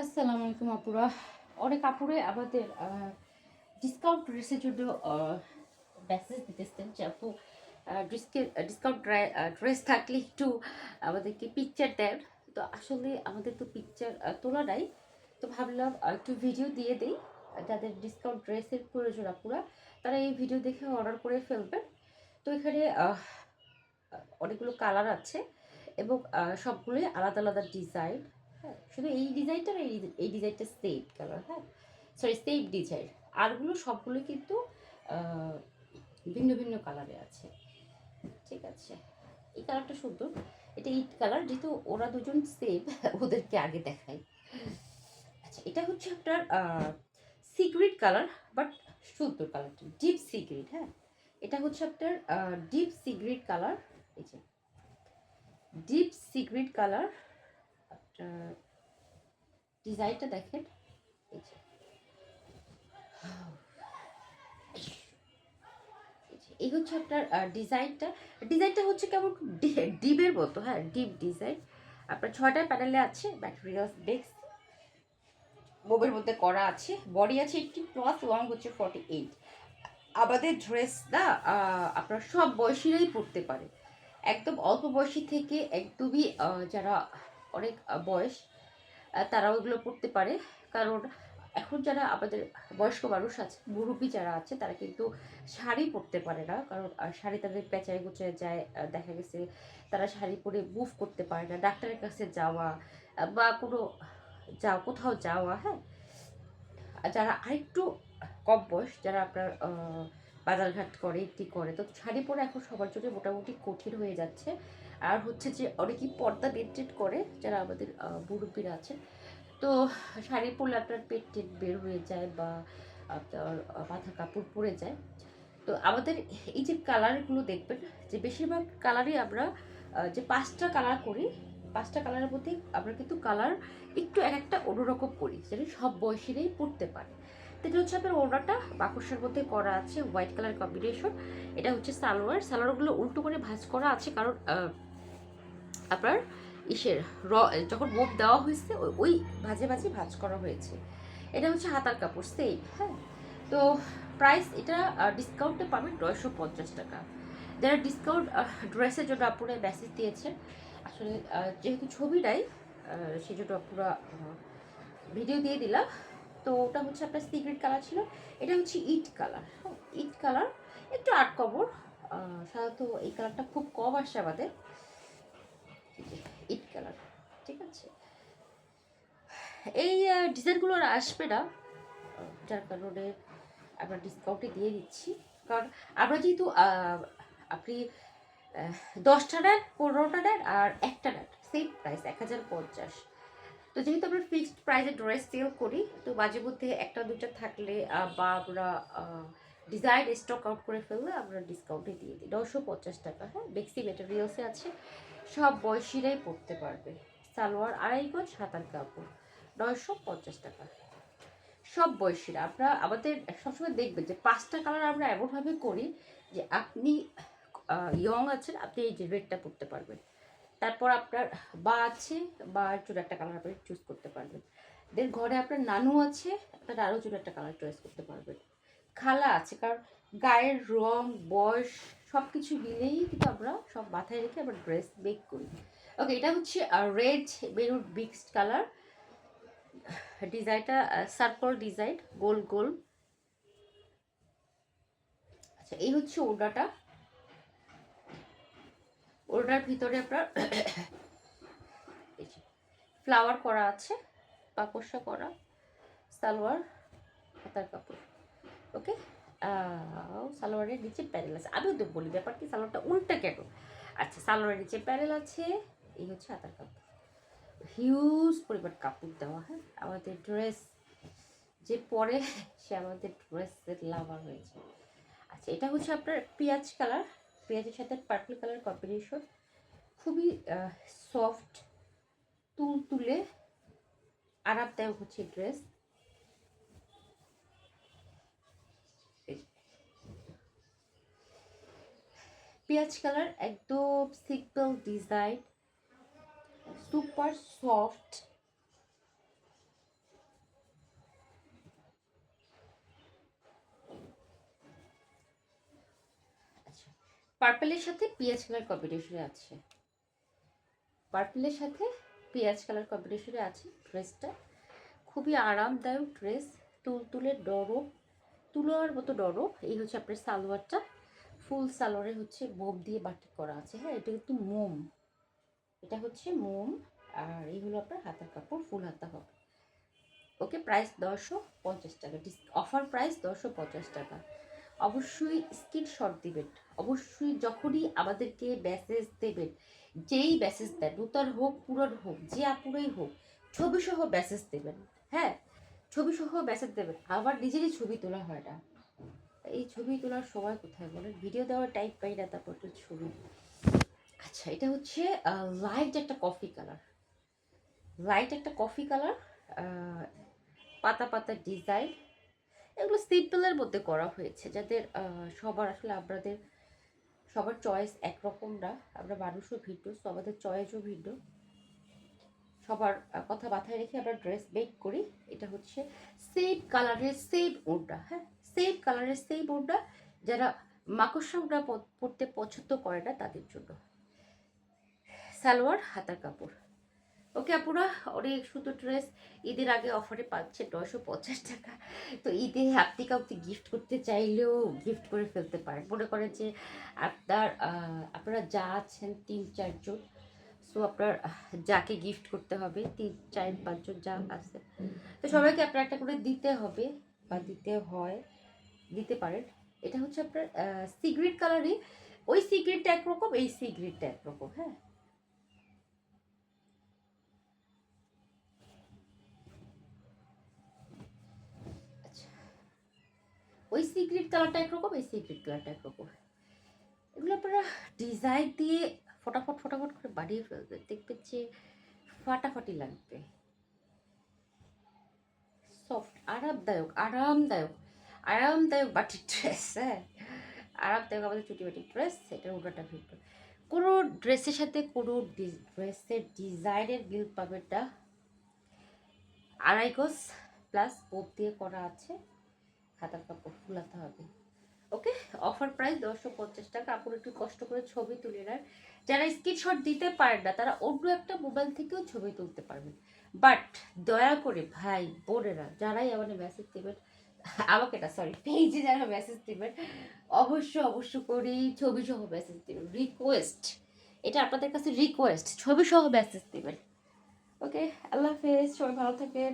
আসসালামু আলাইকুম আপুরা। অনেক আপুরে আমাদের ডিসকাউন্ট ড্রেসের জন্য মেসেজ দিতেছেন যে আপু ডিসকাউন্ট ড্রেস থাকলে একটু আমাদেরকে পিকচার দেন। তো আসলে আমাদের তো পিকচার তোলা নাই। তো ভাবলাম একটু ভিডিও দিয়ে দিই, যাদের ডিসকাউন্ট ড্রেসের প্রয়োজন আপুরা, তারা এই ভিডিও দেখে অর্ডার করে ফেলবেন। তো এখানে অনেকগুলো কালার আছে এবং সবগুলোই আলাদা আলাদা ডিজাইন হ্যাঁ শুধু এই ডিজাইনটা না এই ডিজাইনটা সেম কালার হ্যাঁ? সরি সেম ডিজাইন আরগুলো সবগুলো কিন্তু ভিন্ন ভিন্ন কালারে আছে। ঠিক আছে? এই কালারটা সুন্দর। এটা ইট কালার যেহেতু ওরা দুজন সেম ওদেরকে আগে দেখাই। আচ্ছা এটা হচ্ছে আপনার সিক্রেট কালার বাট সুন্দর কালারটা ডিপ সিক্রেট হ্যাঁ? এটা হচ্ছে আপনার ডিপ সিক্রেট কালার এই যে ডিপ সিক্রেট কালার ডিজাইনটা দেখেন। এই হচ্ছে আপনার ডিজাইনটা। ডিজাইনটা হচ্ছে কেমন? ডি- ডিপের মতো হ্যাঁ ডিপ ডিজাইন। আপনার ছয়টা প্যানেলে আছে ম্যাটেরিয়ালস বেক্স মোবের মধ্যে করা আছে। বডি আছে এইটটি প্লাস লং হচ্ছে ফর্টি এইট আমাদের ড্রেস না আপনার সব বয়সীরাই পরতে পারে। একদম অল্প বয়সী থেকে একদমই যারা অনেক বয়স তারা ওইগুলো পড়তে পারে। কারণ এখন যারা আমাদের বয়স্ক মানুষ আছে, মুরব্বী যারা আছে, তারা কিন্তু শাড়ি পরতে পারে না। কারণ শাড়ি তাদের পেঁচায় গুচায় যায় দেখা গেছে তারা শাড়ি পরে মুভ করতে পারে না। ডাক্তারের কাছে যাওয়া বা কোনো যা কোথাও যাওয়া হ্যাঁ? যারা আরেকটু কম বয়স, যারা আপনার বাজারঘাট করে কি করে, তো শাড়ি পরে এখন সবার জন্য মোটামুটি কঠিন হয়ে যাচ্ছে। আর হচ্ছে যে অনেকেই পর্দা মেনটেন করে, যারা আমাদের মুরব্বীরা আছেন। তো শাড়ি পরলে আপনার পেট টেট বের হয়ে যায় বা আপনার মাথা কাপড় পরে যায়। তো আমাদের এই যে কালারগুলো দেখবেন, যে বেশিরভাগ কালারই আমরা যে পাঁচটা কালার করি, পাঁচটা কালারের মধ্যে আমরা কিন্তু কালার একটু এক একটা অন্যরকম করি যেটা সব বয়সেরই পড়তে পারে। এটা হচ্ছে আপনার ওড়নাটা বাকসের মধ্যে করা আছে হোয়াইট কালার কম্বিনেশন এটা হচ্ছে সালোয়ার। সালোয়ারগুলো উল্টো করে ভাঁজ করা আছে, কারণ আপনার ইসের র, যখন মোপ দেওয়া হয়েছে, ওই- ভাজে ভাজে ভাজ করা হয়েছে। এটা হচ্ছে হাতার কাপড় সেম হ্যাঁ? তো প্রাইস এটা ডিসকাউন্টে পাবেন নয়শো পঞ্চাশ টাকা। যারা ডিসকাউন্ট ড্রেসের জন্য আপনারা মেসেজ দিয়েছেন, আসলে যেহেতু ছবি নাই সেই জন্য আপনারা ভিডিও দিয়ে দিলাম তো ওটা হচ্ছে আপনার সিক্রেট কালার ছিল, এটা হচ্ছে ইট কালার ইট কালার একটু আট কবর সাধারণত এই কালারটা খুব কম আসে আমাদের। কালার ঠিক আছে? এই ডিজাইনগুলো আর আসবে না। যার কারণে আমরা ডিসকাউন্টে দিয়ে দিচ্ছি। কারণ আমরা যেহেতু আপনি দশটা নেন, পনেরোটা নেন আর একটা নেন সেম প্রাইস এক হাজার পঞ্চাশ। তো যেহেতু আমরা ফিক্সড প্রাইসে ড্রেস সেল করি, তো মাঝে মধ্যে একটা দুটো থাকলে বা আমরা ডিজাইন স্টক আউট করে ফেললে আমরা ডিসকাউন্টে দিয়ে দিই। নশো পঞ্চাশ টাকা হ্যাঁ বেক্সি মেটেরিয়ালসে আছে। সব বয়সীরাই পড়তে পারবে। সালোয়ার, আড়াই গজ হাতার কাপড়, নয়শো পঞ্চাশ টাকা। সব বয়সীরা আপনারা আমাদের সবসময় দেখবেন যে পাঁচটা কালার আমরা এমনভাবে করি যে আপনি ইয়ং আছেন, আপনি এই যে রেডটা পড়তে পারবেন। তারপর আপনার বা আছে বা চুল একটা কালার আপনি চুজ করতে পারবেন। দেন ঘরে আপনার নানু আছে, আপনার আরও চুল একটা কালার চয়েস করতে পারবেন। খালা আছে, কারণ গায়ের রং, বয়স সব কিছু মিলেই কিন্তু আমরা সব মাথায় রেখে আমরা ড্রেস মেক করি। ওকে এটা হচ্ছে রেড মেরুন মিক্সড কালার ডিজাইনটা সার্কল ডিজাইন গোল গোল। আচ্ছা এই হচ্ছে ওড়াটা ওড়নার ভিতরে আপনার ফ্লাওয়ার করা আছে পাকসা করা, সালোয়ার, হাতার কাপড়। ওকে সালোয়ারের নিচে প্যারেল আছে। আমিও তো বলি ব্যাপার কি সালোয়ারটা উল্টা কেন? আচ্ছা সালোয়ারের নিচে প্যারেল আছে, এই হচ্ছে হাতার কাপড়। হিউজ পরিমাণ কাপড় দেওয়া হ্যাঁ? আমাদের ড্রেস যে পরে সে আমাদের ড্রেসের লাভার হয়েছে। আচ্ছা এটা হচ্ছে আপনার পেঁয়াজ কালার। পেঁয়াজের সাথে পার্পল কালার কম্বিনেশন খুবই সফট তুল তুলে আরামদায়ক হচ্ছে ড্রেস পেঁয়াজ কালার একদম সিম্পল ডিজাইন সুপার সফট পার্পেলের সাথে পেঁয়াজ কালার কম্বিনেশনে আছে। পার্পেলের সাথে পেঁয়াজ কালার কম্বিনেশনে আছে ড্রেসটা খুবই আরামদায়ক ড্রেস তুলতুলের নরম তুলোর মতো নরম। এই হচ্ছে আপনার সালোয়ারটা। ফুল সালোয়ারে হচ্ছে মোম দিয়ে বাটি করা আছে। হ্যাঁ এটা কিন্তু মোম। এটা হচ্ছে মোম আর এই হলো আপনার হাতার কাপড়, ফুল হাতা হবে। ওকে, প্রাইস দশশো পঞ্চাশ টাকা। অফার প্রাইস দশশো পঞ্চাশ টাকা। অবশ্যই স্ক্রিনশট দেবেন। অবশ্যই যখনই আমাদেরকে মেসেজ দেবেন, যেই মেসেজ দেন নূতন হোক পুরন হোক, যে আপুরাই হোক ছবি সহ মেসেজ দেবেন। হ্যাঁ ছবি সহ মেসেজ দেবেন। আবার নিজেরই ছবি তোলা হয় না। এই ছবি তোলার সময় কোথায় বলেন ভিডিও দেওয়ার টাইপ পাই না, তারপর তো ছবি। আচ্ছা এটা হচ্ছে লাইট একটা কফি কালার লাইট একটা কফি কালার পাতা পাতা ডিজাইন এগুলো সিম্পলের মধ্যে করা হয়েছে। যাদের সবার আসলে আপনাদের সবার চয়েস একরকম না। আমরা মানুষও ভিন্ন তো আমাদের চয়েসও ভিন্ন। সবার কথা মাথায় রেখে আমরা ড্রেস মেক করি। এটা হচ্ছে সেম কালারের সেম ওড়না হ্যাঁ? সেম কালারের সেম ওড়না যারা মাকড়সা ওড়না পরতে পছন্দ করে না তাদের জন্য। সালোয়ার, হাতার কাপড়। ওকে আপুরা, অনেক সুন্দর ড্রেস ঈদের আগে অফারে পাচ্ছে নয়শো পঞ্চাশ টাকা। তো ঈদে আপনি কাউকে গিফট করতে চাইলেও গিফট করে ফেলতে পারেন। মনে করেন যে আপনার আপনারা যা আছেন তিন, চারজন। সো আপনার যাকে গিফট করতে হবে, তিন, চার, পাঁচজন যা আছে। তো সবাইকে আপনার একটা করে দিতে হবে বা দিতে হয়। দিতে পারেন। এটা হচ্ছে আপনার সিগ্রেট কালারই। ওই সিগ্রেটটা একরকম, এই সিগ্রেটটা একরকম হ্যাঁ। আচ্ছা। ওই সিক্রেট কালারটা একরকম, এই সিক্রেট কালারটা একরকম। এগুলো আপনারা ডিজাইন দিয়ে ফটাফট ফটাফট করে বানিয়ে ফেলবে দেখবেন যে ফাটাফাটি লাগবে। সফট, আরামদায়ক আরামদায়ক। আরামদায়ক বাটির ড্রেস হ্যাঁ? আরামদায়ক আমাদের চুটি বাটির ড্রেস এটার ওটাটা ভিতর। কোনো ড্রেসের সাথে কোনো ড্রেসের ডিজাইনের মিল পাবেন না। আড়াই গজ প্লাস পোপ দিয়ে করা আছে। হাতার কাপড় ফুলাতে হবে। ওকে? অফার প্রাইস দশশো পঞ্চাশ টাকা। আপনার একটু কষ্ট করে ছবি তুলে নেন। যারা স্ক্রিনশট দিতে পারেন না, তারা অন্য একটা মোবাইল থেকেও ছবি তুলতে পারবেন। বাট দয়া করে ভাই, বোনেরা, যারাই আমাদের মেসেজ দেবেন আমাকে না সরি পেজে যারা মেসেজ দেবেন অবশ্য অবশ্য করি ছবি সহ মেসেজ দেবেন রিকোয়েস্ট এটা আপনাদের কাছে রিকোয়েস্ট ছবি সহ মেসেজ দেবেন। ওকে আল্লাহ হাফেজ, সবাই ভালো থাকেন।